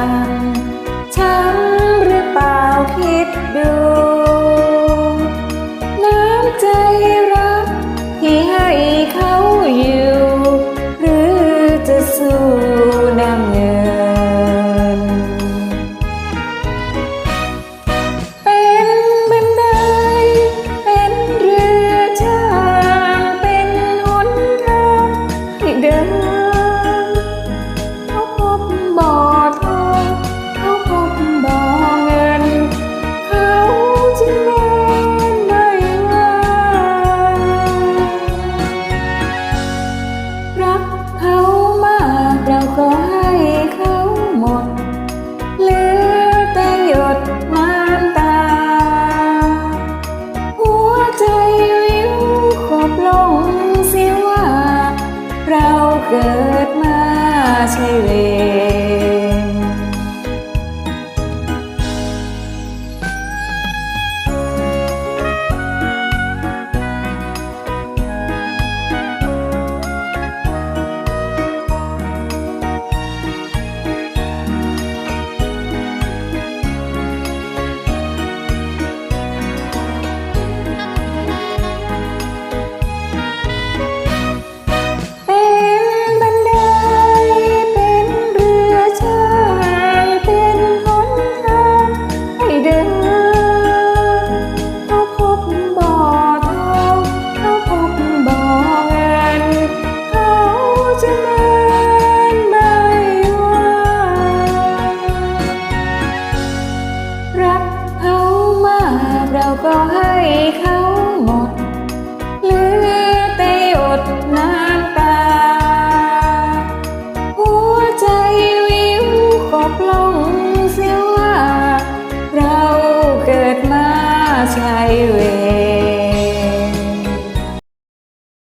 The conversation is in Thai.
ังช้ำหรือเปล่าคิดดู น้ำใจรักที่ให้เขาอยู่ หรือจะสู้น้ำเงิน เกิดมาใช่เว စငါရွယ်